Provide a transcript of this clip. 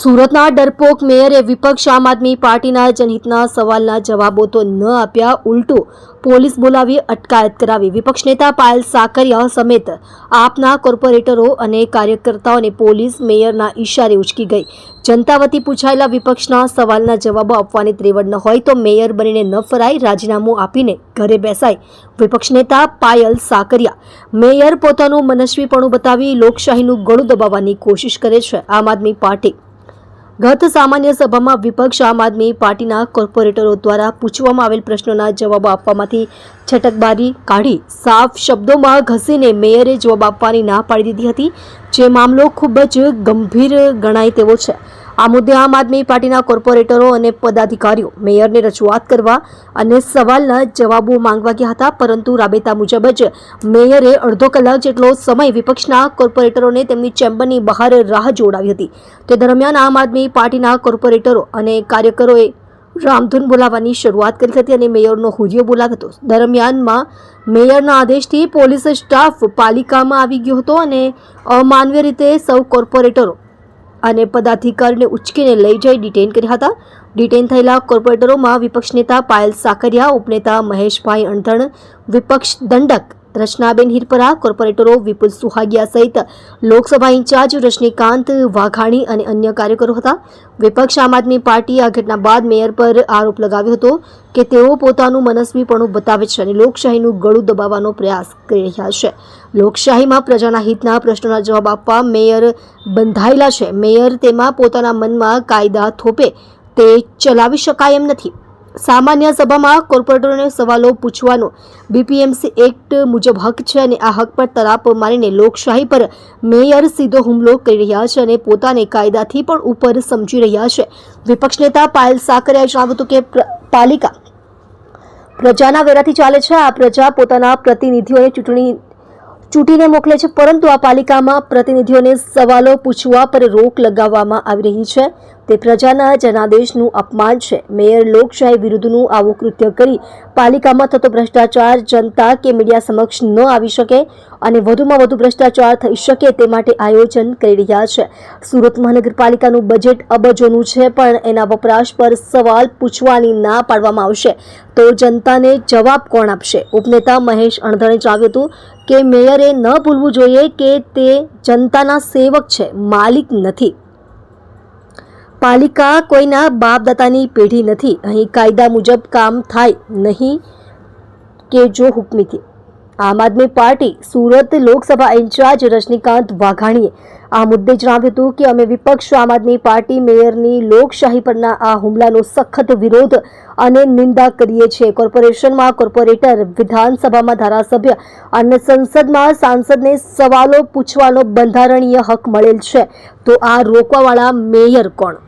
સુરતના ડરપોક મેયરે વિપક્ષ આમ આદમી પાર્ટીના જનહિતના સવાલના જવાબો તો ન આપ્યા, ઉલટું પોલીસ બોલાવી અટકાયત કરાવી. વિપક્ષ નેતા પાયલ સાકરિયા સમેત આપના કોર્પોરેટરો અને કાર્યકર્તાઓને પોલીસ મેયરના ઈશારે ઉચકી ગઈ. જનતા વતી પૂછાયેલા વિપક્ષના સવાલના જવાબો આપવાની ત્રેવડ ન હોય તો મેયર બનીને ન ફરાય, રાજીનામું આપીને ઘરે બેસાય. વિપક્ષ નેતા પાયલ સાકરિયા મેયર પોતાનું મનસ્વીપણું બતાવી લોકશાહીનું ગળું દબાવવાની કોશિશ કરે છે. આમ આદમી પાર્ટી ગત સામાન્ય સભામાં વિપક્ષ આમ આદમી પાર્ટીના કોર્પોરેટરો દ્વારા પૂછવામાં આવેલ પ્રશ્નોના જવાબો આપવામાંથી છટકબારી કાઢી સાફ શબ્દોમાં ઘસીને મેયરે જવાબ આપવાની ના પાડી દીધી હતી. જે મામલો ખૂબ જ ગંભીર ગણાય તેવો છે. આ મુદ્દે આમ આદમી પાર્ટીના કોર્પોરેટરો અને પદાધિકારીઓ, મેયરને રજૂઆત કરવા અને સવાલના જવાબો માંગવા ગયા હતા, પરંતુ રાબેતા મુજબ જ મેયરે અડધો કલાક જેટલો સમય વિપક્ષના કોર્પોરેટરોને તેમની ચેમ્બરની બહાર રાહ જોડાવી હતી. તે દરમિયાન આમ આદમી પાર્ટીના કોર્પોરેટરો અને કાર્યકરોએ રામધૂન બોલાવવાની શરૂઆત કરી હતી અને મેયરનો હુરિયો બોલાવ્યો હતો. દરમિયાનમાં મેયરના આદેશથી પોલીસ સ્ટાફ પાલિકામાં આવી ગયો હતો અને અમાનવીય રીતે સૌ કોર્પોરેટરો અને પદાધિકારીને ઉચકીને લઈ જઈ ડિટેન કર્યા હતા. ડિટેન થયેલા કોર્પોરેટરોમાં વિપક્ષ નેતા પાયલ સાકરિયા, ઉપનેતા મહેશભાઈ અણધણ, વિપક્ષ દંડક રચનાબેન હિરપરા, કોર્પોરેટરો વિપુલ સુહાગિયા સહિત લોકસભા ઇન્ચાર્જ રજનીકાંત વાઘાણી અને અન્ય કાર્યકરો હતા. વિપક્ષ આમ આદમી પાર્ટીએ આ ઘટના બાદ મેયર પર આરોપ લગાવ્યો હતો કે તેઓ પોતાનું મનસ્વીપણું બતાવે છે અને લોકશાહીનું ગળું દબાવવાનો પ્રયાસ કરી રહ્યા છે. લોકશાહીમાં પ્રજાના હિતના પ્રશ્નોના જવાબ આપવા મેયર બંધાયેલા છે. મેયર તેમાં પોતાના મનમાં કાયદા થોપે તે ચલાવી શકાય એમ નથી. સામાન્ય સભામાં કોર્પોરેટરોને સવાલો પૂછવાનો. બીપીએમસી એક્ટ મુજબ હક છે અને આ હક પર તરાપ મારીને લોકશાહી પર મેયર સીધો હુમલો કરી રહ્યા છે અને પોતાને કાયદાથી પણ ઉપર સમજી રહ્યા છે. વિપક્ષ નેતા પાયલ સાકરિયાએ જણાવ્યું હતું કે પાલિકા પ્રજાના વેરાથી ચાલે છે. આ પ્રજા પોતાના પ્રતિનિધિઓને ચૂંટણી, ચૂંટીને મોકલે છે, પરંતુ આ પાલિકામાં પ્રતિનિધિઓને સવાલો પૂછવા પર રોક લગાવવામાં આવી રહી છે. તે પ્રજાના જનાદેશનું અપમાન છે. મેયર લોકશાહી વિરુદ્ધનું આવું કૃત્ય કરી પાલિકામાં થતો ભ્રષ્ટાચાર જનતા કે મીડિયા સમક્ષ ન આવી શકે અને વધુમાં વધુ ભ્રષ્ટાચાર થઈ શકે તે માટે આયોજન કરી રહ્યા છે. સુરત મહાનગરપાલિકાનું બજેટ અબજોનું છે, પણ એના વપરાશ પર સવાલ પૂછવાની ના પાડવામાં આવશે. તો જનતાને જવાબ કોણ આપશે? ઉપનેતા મહેશ અણધણે જણાવ્યું હતું કે, મેયરે ન ભૂલવું જોઈએ કે તે જનતાના સેવક છે, માલિક નથી. પાલિકા કોઈના બાપદાતાની પેઢી નથી. અહીં કાયદા મુજબ કામ થાય નહીં કે જો હુકમીથી Aam Aadmi party Surat Lok Sabha in charge Rajnikant વાઘાણીએ આ મુદ્દે જણાવ્યું હતું કે અમે વિપક્ષ આમ આદમી પાર્ટી મેયરની લોકશાહી પરના આ હુમલાનો સખત વિરોધ અને નિંદા કરીએ છીએ. કોર્પોરેશનમાં કોર્પોરેટર, વિધાનસભામાં ધારાસભ્ય અને સંસદમાં સાંસદને સવાલો પૂછવાનો બંધારણીય હક મળેલ છે. તો આ રોકવાવાળા મેયર કોણ?